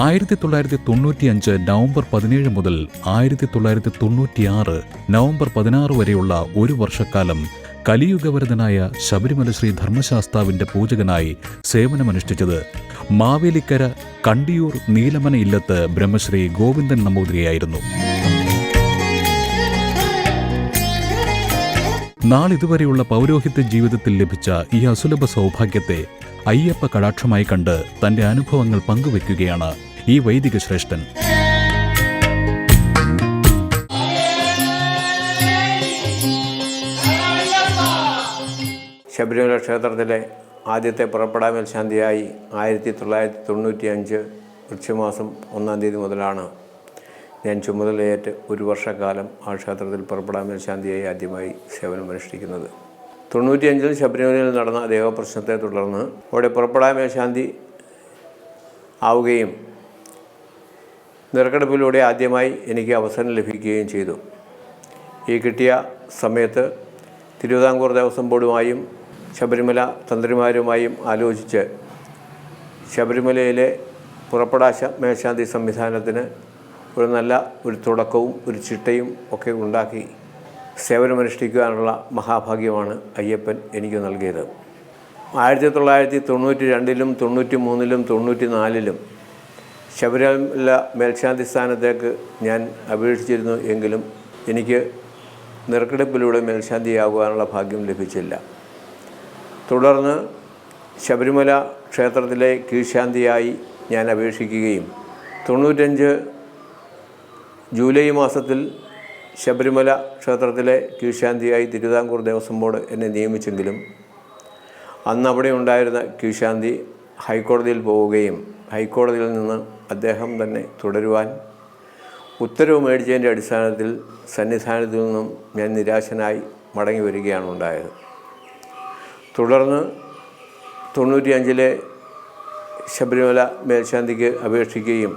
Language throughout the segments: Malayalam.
ആയിരത്തി തൊള്ളായിരത്തി തൊണ്ണൂറ്റിയഞ്ച് നവംബർ പതിനേഴ് മുതൽ ആയിരത്തി തൊള്ളായിരത്തി തൊണ്ണൂറ്റിയാറ് നവംബർ പതിനാറ് വരെയുള്ള ഒരു വർഷക്കാലം കലിയുഗവരതനായ ശബരിമല ശ്രീ ധർമ്മശാസ്താവിന്റെ പൂജകനായി സേവനമനുഷ്ഠിച്ചത് മാവേലിക്കര കണ്ടിയൂർ നീലമന ഇല്ലത്ത് ബ്രഹ്മശ്രീ ഗോവിന്ദൻ നമ്പൂതിരിയായിരുന്നു. നാളിതുവരെയുള്ള പൗരോഹിത്യ ജീവിതത്തിൽ ലഭിച്ച ഈ അസുലഭ സൗഭാഗ്യത്തെ അയ്യപ്പ കടാക്ഷമായി കണ്ട് തന്റെ അനുഭവങ്ങൾ പങ്കുവെക്കുകയാണ് ഈ വൈദിക ശ്രേഷ്ഠൻ ശബരിമല ക്ഷേത്രത്തിലെ ആദ്യത്തെ പുറപ്പെടാമൽ ശാന്തിയായി ആയിരത്തി തൊള്ളായിരത്തി തൊണ്ണൂറ്റി അഞ്ച് വൃക്ഷമാസം ഒന്നാം തീയതി മുതലാണ് ഞാൻ ചുമതലയേറ്റ് ഒരു വർഷക്കാലം ആ ക്ഷേത്രത്തിൽ പുറപ്പെടാമൽ ശാന്തിയായി ആദ്യമായി സേവനമനുഷ്ഠിക്കുന്നത് തൊണ്ണൂറ്റിയഞ്ചിൽ ശബരിമലയിൽ നടന്ന ദേവപ്രശ്നത്തെ തുടർന്ന് അവിടെ പുറപ്പെടാമൽ ശാന്തി ആവുകയും നിറക്കെടുപ്പിലൂടെ ആദ്യമായി എനിക്ക് അവസരം ലഭിക്കുകയും ചെയ്തു. ഈ കിട്ടിയ സമയത്ത് തിരുവിതാംകൂർ ദേവസ്വം ബോർഡുമായും ശബരിമല തന്ത്രിമാരുമായും ആലോചിച്ച് ശബരിമലയിലെ പുറപ്പെടാശ മേശാന്തി സംവിധാനത്തിന് ഒരു നല്ല ഒരു തുടക്കവും ഒരു ചിട്ടയും ഒക്കെ ഉണ്ടാക്കി സേവനമനുഷ്ഠിക്കുവാനുള്ള മഹാഭാഗ്യമാണ് അയ്യപ്പൻ എനിക്ക് നൽകിയത്. ആയിരത്തി തൊള്ളായിരത്തി തൊണ്ണൂറ്റി രണ്ടിലും തൊണ്ണൂറ്റി മൂന്നിലും തൊണ്ണൂറ്റി നാലിലും ശബരിമല മേൽശാന്തി സ്ഥാനത്തേക്ക് ഞാൻ അപേക്ഷിച്ചിരുന്നു എങ്കിലും എനിക്ക് നെറുക്കെടുപ്പിലൂടെ മേൽശാന്തിയാകുവാനുള്ള ഭാഗ്യം ലഭിച്ചില്ല. തുടർന്ന് ശബരിമല ക്ഷേത്രത്തിലെ കീഴ്ശാന്തിയായി ഞാൻ അപേക്ഷിക്കുകയും തൊണ്ണൂറ്റഞ്ച് ജൂലൈ മാസത്തിൽ ശബരിമല ക്ഷേത്രത്തിലെ കീഴ്ശാന്തിയായി തിരുവിതാംകൂർ ദേവസ്വം ബോർഡ് എന്നെ നിയമിച്ചെങ്കിലും അന്ന് അവിടെ ഉണ്ടായിരുന്ന കീഴ്ശാന്തി ഹൈക്കോടതിയിൽ പോവുകയും ഹൈക്കോടതിയിൽ നിന്ന് അദ്ദേഹം തന്നെ തുടരുവാൻ ഉത്തരവ് മേടിച്ചതിന്റെ അടിസ്ഥാനത്തിൽ സന്നിധാനത്തിൽ നിന്നും ഞാൻ നിരാശനായി മടങ്ങി വരികയാണ് ഉണ്ടായത്. തുടർന്ന് തൊണ്ണൂറ്റിയഞ്ചിലെ ശബരിമല മേൽശാന്തിക്ക് അപേക്ഷിക്കുകയും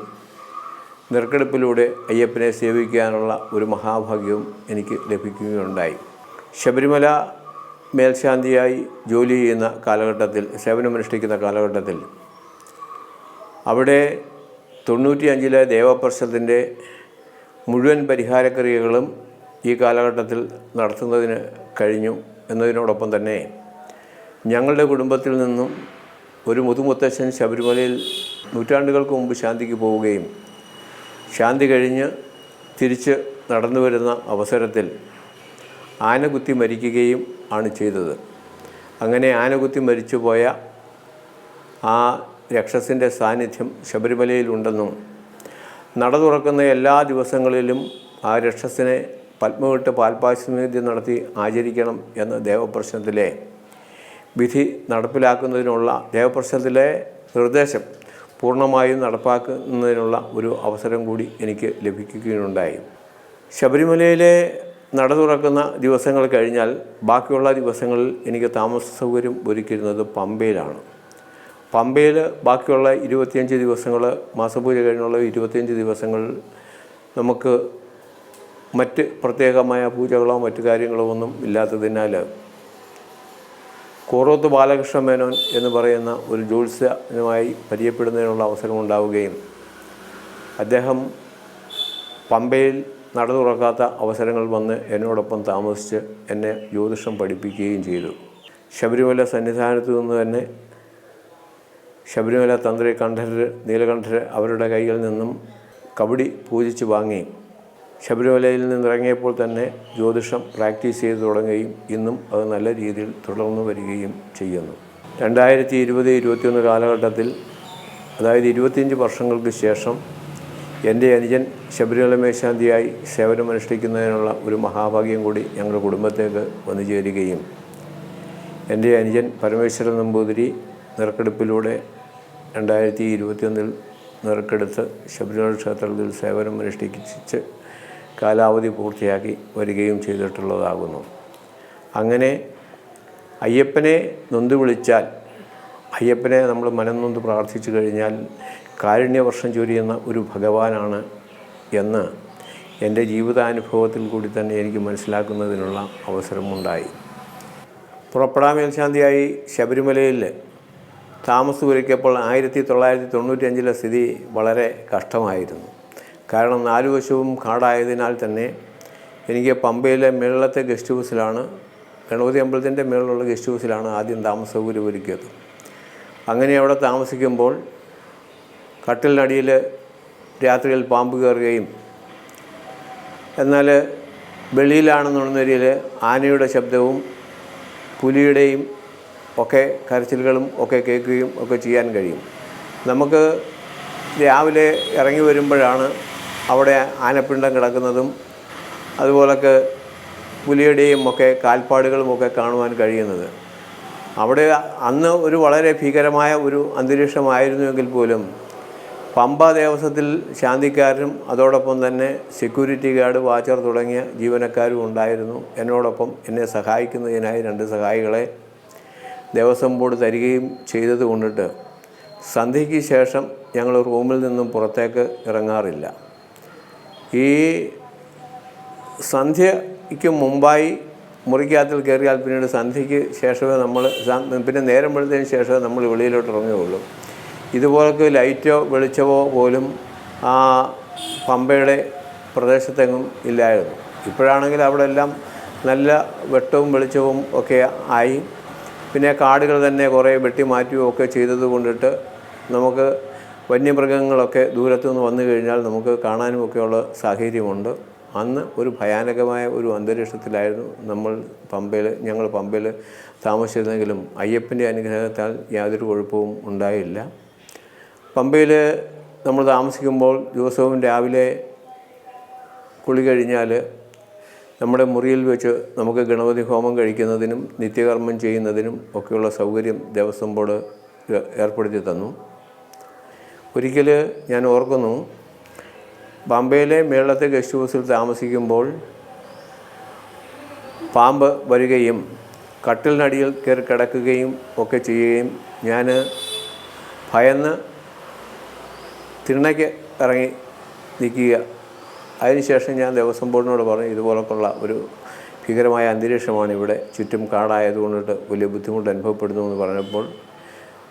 നെറുക്കെടുപ്പിലൂടെ അയ്യപ്പനെ സേവിക്കാനുള്ള ഒരു മഹാഭാഗ്യവും എനിക്ക് ലഭിക്കുകയുണ്ടായി. ശബരിമല മേൽശാന്തിയായി ജോലി ചെയ്യുന്ന കാലഘട്ടത്തിൽ സേവനമനുഷ്ഠിക്കുന്ന കാലഘട്ടത്തിൽ അവിടെ തൊണ്ണൂറ്റിയഞ്ചിലെ ദേവപ്രശ്നത്തിന്റെ മുഴുവൻ പരിഹാരക്രിയകളും ഈ കാലഘട്ടത്തിൽ നടത്തുന്നതിന് കഴിഞ്ഞു എന്നതിനോടൊപ്പം തന്നെ ഞങ്ങളുടെ കുടുംബത്തിൽ നിന്നും ഒരു മുതുമുത്തശ്ശൻ ശബരിമലയിൽ നൂറ്റാണ്ടുകൾക്ക് മുമ്പ് ശാന്തിക്ക് പോവുകയും ശാന്തി കഴിഞ്ഞ് തിരിച്ച് നടന്നു വരുന്ന അവസരത്തിൽ ആനകുത്തി മരിക്കുകയും ആണ് ചെയ്തത്. അങ്ങനെ ആനകുത്തി മരിച്ചു പോയ ആ രക്ഷസിന്റെ സാന്നിധ്യം ശബരിമലയിലുണ്ടെന്നും നട തുറക്കുന്ന എല്ലാ ദിവസങ്ങളിലും ആ രക്ഷസിനെ പത്മവിട്ട് പാൽപാശ്വമേദ്യം നടത്തി ആചരിക്കണം എന്ന് ദേവപ്രശ്നത്തിലെ വിധി നടപ്പിലാക്കുന്നതിനുള്ള ദേവപ്രശ്നത്തിലെ നിർദ്ദേശം പൂർണമായും നടപ്പാക്കുന്നതിനുള്ള ഒരു അവസരം കൂടി എനിക്ക് ലഭിക്കുകയുണ്ടായി. ശബരിമലയിലെ നട തുറക്കുന്ന ദിവസങ്ങൾ കഴിഞ്ഞാൽ ബാക്കിയുള്ള ദിവസങ്ങളിൽ എനിക്ക് താമസ സൗകര്യം ഒരുക്കിയിരുന്നത് പമ്പയിലാണ്. പമ്പയിൽ ബാക്കിയുള്ള ഇരുപത്തിയഞ്ച് ദിവസങ്ങൾ മാസപൂജ കഴിഞ്ഞുള്ള ഇരുപത്തിയഞ്ച് ദിവസങ്ങൾ നമുക്ക് മറ്റ് പ്രത്യേകമായ പൂജകളോ മറ്റു കാര്യങ്ങളോ ഒന്നും ഇല്ലാത്തതിനാൽ കോറോത്ത് ബാലകൃഷ്ണ മേനോൻ എന്ന് പറയുന്ന ഒരു ജ്യോത്സ്യനുമായി പരിചയപ്പെടുന്നതിനുള്ള അവസരം ഉണ്ടാവുകയും അദ്ദേഹം പമ്പയിൽ നട തുറക്കാത്ത അവസരങ്ങൾ വന്ന് എന്നോടൊപ്പം താമസിച്ച് എന്നെ ജ്യോതിഷം പഠിപ്പിക്കുകയും ചെയ്തു. ശബരിമല സന്നിധാനത്തു നിന്ന് തന്നെ ശബരിമല തന്ത്രി കണ്ഠര് നീലകണ്ഠര് അവരുടെ കയ്യിൽ നിന്നും കബഡി പൂജിച്ച് വാങ്ങി. ശബരിമലയിൽ നിന്നിറങ്ങിയപ്പോൾ തന്നെ ജ്യോതിഷം പ്രാക്ടീസ് ചെയ്ത് തുടങ്ങുകയും ഇന്നും അത് നല്ല രീതിയിൽ തുടർന്നു വരികയും ചെയ്യുന്നു. രണ്ടായിരത്തി ഇരുപത് ഇരുപത്തിയൊന്ന് കാലഘട്ടത്തിൽ അതായത് ഇരുപത്തിയഞ്ച് വർഷങ്ങൾക്ക് ശേഷം എന്റെ അനുജൻ ശബരിമല മേശാന്തിയായി സേവനമനുഷ്ഠിക്കുന്നതിനുള്ള ഒരു മഹാഭാഗ്യം കൂടി ഞങ്ങളുടെ കുടുംബത്തേക്ക് വന്നു ചേരുകയും എന്റെ അനുജൻ പരമേശ്വരൻ നമ്പൂതിരി നിറക്കെടുപ്പിലൂടെ രണ്ടായിരത്തി ഇരുപത്തിയൊന്നിൽ നിറക്കെടുത്ത് ശബരിമല ക്ഷേത്രത്തിൽ സേവനം അനുഷ്ഠിച്ച് കാലാവധി പൂർത്തിയാക്കി വരികയും ചെയ്തിട്ടുള്ളതാകുന്നു. അങ്ങനെ അയ്യപ്പനെ നൊന്ത് വിളിച്ചാൽ അയ്യപ്പനെ നമ്മൾ മനം നൊന്ത് പ്രാർത്ഥിച്ചു കഴിഞ്ഞാൽ കാരുണ്യവർഷം ചൊരിയുന്ന ഒരു ഭഗവാനാണ് എന്ന് എന്റെ ജീവിതാനുഭവത്തിൽ കൂടി തന്നെ എനിക്ക് മനസ്സിലാക്കുന്നതിനുള്ള അവസരമുണ്ടായി. പുറപ്പെടാൻ മേൽശാന്തിയായി ശബരിമലയിൽ താമസമൊരുക്കിയപ്പോൾ ആയിരത്തി തൊള്ളായിരത്തി തൊണ്ണൂറ്റിയഞ്ചിലെ സ്ഥിതി വളരെ കഷ്ടമായിരുന്നു. കാരണം നാലു വശവും കാടായതിനാൽ തന്നെ എനിക്ക് പമ്പയിലെ മേളത്തെ ഗസ്റ്റ് ഹൗസിലാണ് ഗണപതി അമ്പലത്തിന്റെ മേളിലുള്ള ഗസ്റ്റ് ഹൗസിലാണ് ആദ്യം താമസ സൗകര്യം ഒരുക്കിയത് അങ്ങനെ അവിടെ താമസിക്കുമ്പോൾ കട്ടിലിനടിയിൽ രാത്രിയിൽ പാമ്പ് കയറുകയും എന്നാൽ വെളിയിലാണെന്നുണ്ടെന്നൊരിയിൽ ആനയുടെ ശബ്ദവും പുലിയുടെയും ഒക്കെ കരച്ചിലുകളും ഒക്കെ കേൾക്കുകയും ഒക്കെ ചെയ്യാൻ കഴിയും. നമുക്ക് രാവിലെ ഇറങ്ങി വരുമ്പോഴാണ് അവിടെ ആനപ്പിണ്ടം കിടക്കുന്നതും അതുപോലൊക്കെ പുലിയുടെയും ഒക്കെ കാൽപ്പാടുകളും ഒക്കെ കാണുവാൻ കഴിയുന്നത്. അവിടെ അന്ന് ഒരു വളരെ ഭീകരമായ ഒരു അന്തരീക്ഷമായിരുന്നുവെങ്കിൽ പോലും പമ്പ ദേവസ്വത്തിൽ ശാന്തിക്കാരും അതോടൊപ്പം തന്നെ സെക്യൂരിറ്റി ഗാർഡ് വാച്ചർ തുടങ്ങിയ ജീവനക്കാരും ഉണ്ടായിരുന്നു. എന്നോടൊപ്പം എന്നെ സഹായിക്കുന്നതിനായി രണ്ട് സഹായികളെ ദേവസ്വം ബോർഡ് തരികയും ചെയ്തത് കൊണ്ടിട്ട് സന്ധ്യയ്ക്ക് ശേഷം ഞങ്ങൾ റൂമിൽ നിന്നും പുറത്തേക്ക് ഇറങ്ങാറില്ല. ഈ സന്ധ്യയ്ക്ക് മുമ്പായി മുറിക്കകത്തിൽ കയറിയാൽ പിന്നീട് സന്ധ്യയ്ക്ക് ശേഷമേ നമ്മൾ പിന്നെ നേരം വെളുത്തതിന് ശേഷമേ നമ്മൾ വെളിയിലോട്ട് ഇറങ്ങുകയുള്ളൂ. ഇതുപോലൊക്കെ ലൈറ്റോ വെളിച്ചമോ പോലും ആ പമ്പയുടെ പ്രദേശത്തെങ്ങും ഇല്ലായിരുന്നു. ഇപ്പോഴാണെങ്കിൽ അവിടെ എല്ലാം നല്ല വെട്ടവും വെളിച്ചവും ഒക്കെ ആയി. പിന്നെ കാടുകൾ തന്നെ കുറേ വെട്ടി മാറ്റുകയും ഒക്കെ ചെയ്തത് കൊണ്ടിട്ട് നമുക്ക് വന്യമൃഗങ്ങളൊക്കെ ദൂരത്തു നിന്ന് വന്നു കഴിഞ്ഞാൽ നമുക്ക് കാണാനും ഒക്കെയുള്ള സാഹചര്യമുണ്ട്. അന്ന് ഒരു ഭയാനകമായ ഒരു അന്തരീക്ഷത്തിലായിരുന്നു നമ്മൾ പമ്പയിൽ ഞങ്ങൾ പമ്പയിൽ താമസിച്ചിരുന്നെങ്കിലും അയ്യപ്പന്റെ അനുഗ്രഹത്താൽ യാതൊരു കുഴപ്പവും ഉണ്ടായില്ല. പമ്പയിൽ നമ്മൾ താമസിക്കുമ്പോൾ ദിവസവും രാവിലെ കുളി കഴിഞ്ഞാൽ നമ്മുടെ മുറിയിൽ വെച്ച് നമുക്ക് ഗണപതി ഹോമം കഴിക്കുന്നതിനും നിത്യകർമ്മം ചെയ്യുന്നതിനും ഒക്കെയുള്ള സൗകര്യം ദേവസ്വം ബോർഡ് ഏർപ്പെടുത്തി തന്നു. ഒരിക്കൽ ഞാൻ ഓർക്കുന്നു ബോംബെയിലെ മേളത്തെ ഗസ്റ്റ് ഹൗസിൽ താമസിക്കുമ്പോൾ പാമ്പ് വരികയും കട്ടിലിനടിയിൽ കയറി കിടക്കുകയും ഒക്കെ ചെയ്യുകയും ഞാൻ ഭയന്ന് തിണ്ണയ്ക്ക് ഇറങ്ങി നിൽക്കുക. അതിനുശേഷം ഞാൻ ദേവസ്വം ബോർഡിനോട് പറഞ്ഞു ഇതുപോലൊക്കെയുള്ള ഒരു ഭീകരമായ അന്തരീക്ഷമാണ് ഇവിടെ. ചുറ്റും കാടായതുകൊണ്ടിട്ട് വലിയ ബുദ്ധിമുട്ട് അനുഭവപ്പെടുന്നു എന്ന് പറഞ്ഞപ്പോൾ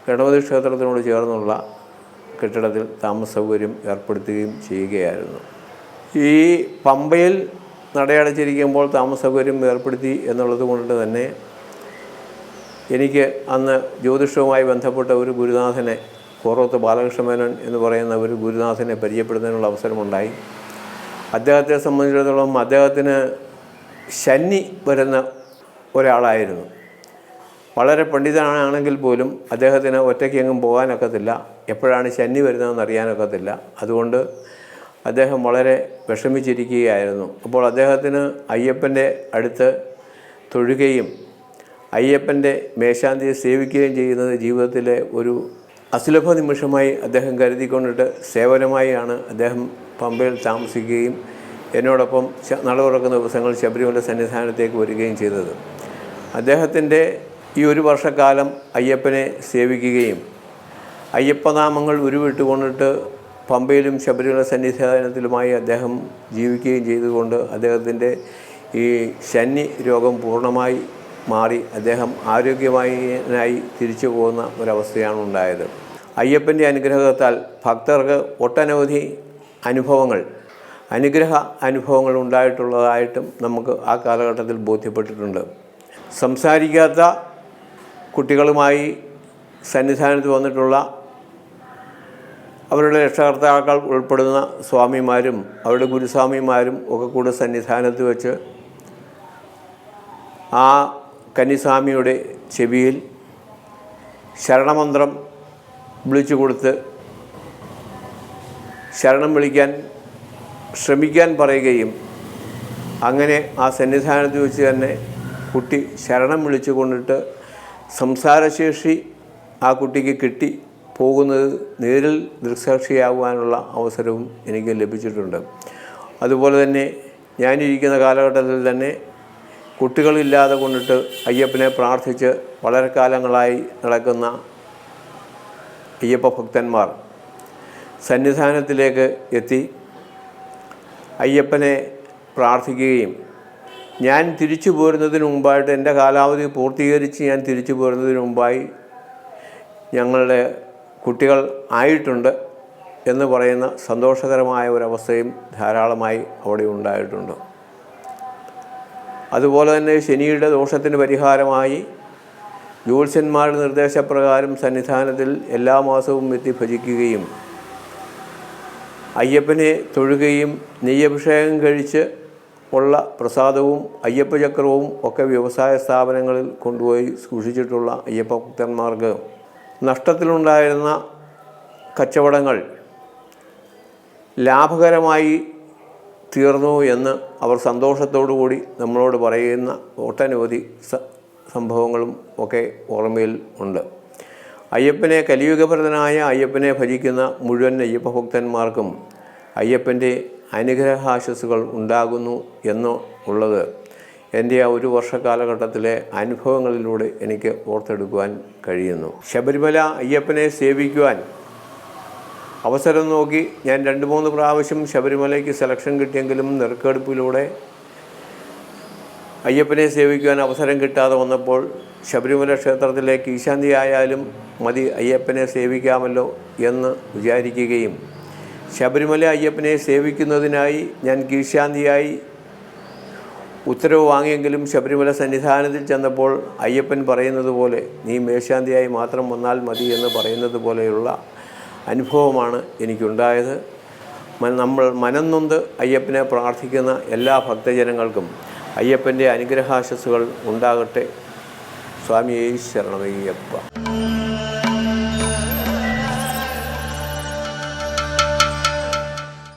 ഗണപതി ക്ഷേത്രത്തിനോട് ചേർന്നുള്ള കെട്ടിടത്തിൽ താമസ സൗകര്യം ഏർപ്പെടുത്തുകയും ചെയ്യുകയായിരുന്നു. ഈ പമ്പയിൽ നടയടച്ചിരിക്കുമ്പോൾ താമസ സൗകര്യം ഏർപ്പെടുത്തി എന്നുള്ളത് കൊണ്ട് തന്നെ എനിക്ക് അന്ന് ജ്യോതിഷവുമായി ബന്ധപ്പെട്ട ഒരു ഗുരുനാഥനെ കോറോത്ത് ബാലകൃഷ്ണമേനോൻ എന്ന് പറയുന്ന ഒരു ഗുരുനാഥനെ പരിചയപ്പെടുന്നതിനുള്ള അവസരമുണ്ടായി. അദ്ദേഹത്തെ സംബന്ധിച്ചിടത്തോളം അദ്ദേഹത്തിന് ശനി വരുന്ന ഒരാളായിരുന്നു. വളരെ പണ്ഡിതനാണെങ്കിൽ പോലും അദ്ദേഹത്തിന് ഒറ്റയ്ക്ക് എങ്ങും പോകാനൊക്കത്തില്ല. എപ്പോഴാണ് ശനി വരുന്നതെന്ന് അറിയാനൊക്കത്തില്ല. അതുകൊണ്ട് അദ്ദേഹം വളരെ വിഷമിച്ചിരിക്കുകയായിരുന്നു. അപ്പോൾ അദ്ദേഹത്തിന് അയ്യപ്പന്റെ അടുത്ത് തൊഴുകയും അയ്യപ്പന്റെ മേശാന്തിയെ സേവിക്കുകയും ചെയ്യുന്നത് ജീവിതത്തിലെ ഒരു അസുലഭ നിമിഷമായി അദ്ദേഹം കരുതിക്കൊണ്ടിട്ട് സേവനമായാണ് അദ്ദേഹം പമ്പയിൽ താമസിക്കുകയും എന്നോടൊപ്പം നട തുറക്കുന്ന ദിവസങ്ങൾ ശബരിമല സന്നിധാനത്തേക്ക് വരികയും ചെയ്തത്. അദ്ദേഹത്തിന്റെ ഈ ഒരു വർഷക്കാലം അയ്യപ്പനെ സേവിക്കുകയും അയ്യപ്പനാമങ്ങൾ ഉരുവിട്ടുകൊണ്ടിട്ട് പമ്പയിലും ശബരിമല സന്നിധാനത്തിലുമായി അദ്ദേഹം ജീവിക്കുകയും ചെയ്തുകൊണ്ട് അദ്ദേഹത്തിന്റെ ഈ ശനി രോഗം പൂർണമായി മാറി അദ്ദേഹം ആരോഗ്യമായി തിരിച്ചു പോകുന്ന ഒരവസ്ഥയാണ് ഉണ്ടായത്. അയ്യപ്പന്റെ അനുഗ്രഹത്താൽ ഭക്തർക്ക് ഒട്ടനവധി അനുഭവങ്ങൾ അനുഗ്രഹ അനുഭവങ്ങൾ ഉണ്ടായിട്ടുള്ളതായിട്ടും നമുക്ക് ആ കാലഘട്ടത്തിൽ ബോധ്യപ്പെട്ടിട്ടുണ്ട്. സംസാരിക്കാത്ത കുട്ടികളുമായി സന്നിധാനത്ത് വന്നിട്ടുള്ള അവരുടെ രക്ഷകർത്താക്കൾ ഉൾപ്പെടുന്ന സ്വാമിമാരും അവരുടെ ഗുരുസ്വാമിമാരും ഒക്കെ കൂടെ സന്നിധാനത്ത് വെച്ച് ആ കന്നിസ്വാമിയുടെ ചെവിയിൽ ശരണമന്ത്രം വിളിച്ചു കൊടുത്ത് ശരണം വിളിക്കാൻ ശ്രമിക്കാൻ പറയുകയും അങ്ങനെ ആ സന്നിധാനത്ത് വെച്ച് തന്നെ കുട്ടി ശരണം വിളിച്ചു കൊണ്ടിട്ട് സംസാരശേഷി ആ കുട്ടിക്ക് കിട്ടി. പോകുന്നത് നേരിൽ ദൃക്സാക്ഷിയാകുവാനുള്ള അവസരവും എനിക്ക് ലഭിച്ചിട്ടുണ്ട്. അതുപോലെ തന്നെ ഞാനിരിക്കുന്ന കാലഘട്ടത്തിൽ തന്നെ കുട്ടികളില്ലാതെ കൊണ്ടിട്ട് അയ്യപ്പനെ പ്രാർത്ഥിച്ച് വളരെ കാലങ്ങളായി നടക്കുന്ന അയ്യപ്പ ഭക്തന്മാർ സന്നിധാനത്തിലേക്ക് എത്തി അയ്യപ്പനെ പ്രാർത്ഥിക്കുകയും ഞാൻ തിരിച്ചു പോരുന്നതിന് മുമ്പായിട്ട് എന്റെ കാലാവധി പൂർത്തീകരിച്ച് ഞാൻ തിരിച്ചു പോരുന്നതിന് മുമ്പായി ഞങ്ങളുടെ കുട്ടികൾ ആയിട്ടുണ്ട് എന്ന് പറയുന്ന സന്തോഷകരമായ ഒരവസ്ഥയും ധാരാളമായി അവിടെ ഉണ്ടായിട്ടുണ്ട്. അതുപോലെ തന്നെ ശനിയുടെ ദോഷത്തിന് പരിഹാരമായി ജ്യോത്സ്യന്മാരുടെ നിർദ്ദേശപ്രകാരം സന്നിധാനത്തിൽ എല്ലാ മാസവും എത്തി ഭജിക്കുകയും അയ്യപ്പനെ തൊഴുകയും നെയ്യഭിഷേകം കഴിച്ച് ഉള്ള പ്രസാദവും അയ്യപ്പചക്രവും ഒക്കെ വ്യവസായ സ്ഥാപനങ്ങളിൽ കൊണ്ടുപോയി സൂക്ഷിച്ചിട്ടുള്ള അയ്യപ്പ ഭക്തന്മാർക്ക് നഷ്ടത്തിലുണ്ടായിരുന്ന കച്ചവടങ്ങൾ ലാഭകരമായി തീർന്നു എന്ന് അവർ സന്തോഷത്തോടു കൂടി നമ്മളോട് പറയുന്ന ഒട്ടനവധി സംഭവങ്ങളും ഒക്കെ ഓർമ്മയിൽ ഉണ്ട്. അയ്യപ്പനെ കലിയുഗഭരതനായ അയ്യപ്പനെ ഭജിക്കുന്ന മുഴുവൻ അയ്യപ്പ ഭക്തന്മാർക്കും അയ്യപ്പന്റെ അനുഗ്രഹാശസ്സുകൾ ഉണ്ടാകുന്നു എന്ന് ഉള്ളത് എന്റെ ആ ഒരു വർഷ കാലഘട്ടത്തിലെ അനുഭവങ്ങളിലൂടെ എനിക്ക് ഓർത്തെടുക്കുവാൻ കഴിയുന്നു. ശബരിമല അയ്യപ്പനെ സേവിക്കുവാൻ അവസരം നോക്കി ഞാൻ രണ്ട് മൂന്ന് പ്രാവശ്യം ശബരിമലയ്ക്ക് സെലക്ഷൻ കിട്ടിയെങ്കിലും നെറുക്കെടുപ്പിലൂടെ അയ്യപ്പനെ സേവിക്കുവാൻ അവസരം കിട്ടാതെ വന്നപ്പോൾ ശബരിമല ക്ഷേത്രത്തിലേക്ക് ഈശാന്തി ആയാലും മതി അയ്യപ്പനെ സേവിക്കാമല്ലോ എന്ന് വിചാരിക്കുകയും ശബരിമല അയ്യപ്പനെ സേവിക്കുന്നതിനായി ഞാൻ കീഴ്ശാന്തിയായി ഉത്തരവ് വാങ്ങിയെങ്കിലും ശബരിമല സന്നിധാനത്തിൽ ചെന്നപ്പോൾ അയ്യപ്പൻ പറയുന്നത് പോലെ നീ മേശാന്തിയായി മാത്രം വന്നാൽ മതി എന്ന് പറയുന്നത് പോലെയുള്ള അനുഭവമാണ് എനിക്കുണ്ടായത്. നമ്മൾ മനംനൊന്ത് അയ്യപ്പനെ പ്രാർത്ഥിക്കുന്ന എല്ലാ ഭക്തജനങ്ങൾക്കും അയ്യപ്പന്റെ അനുഗ്രഹാശസ്സുകൾ ഉണ്ടാകട്ടെ. സ്വാമിയെ ശരണമയ്യപ്പ.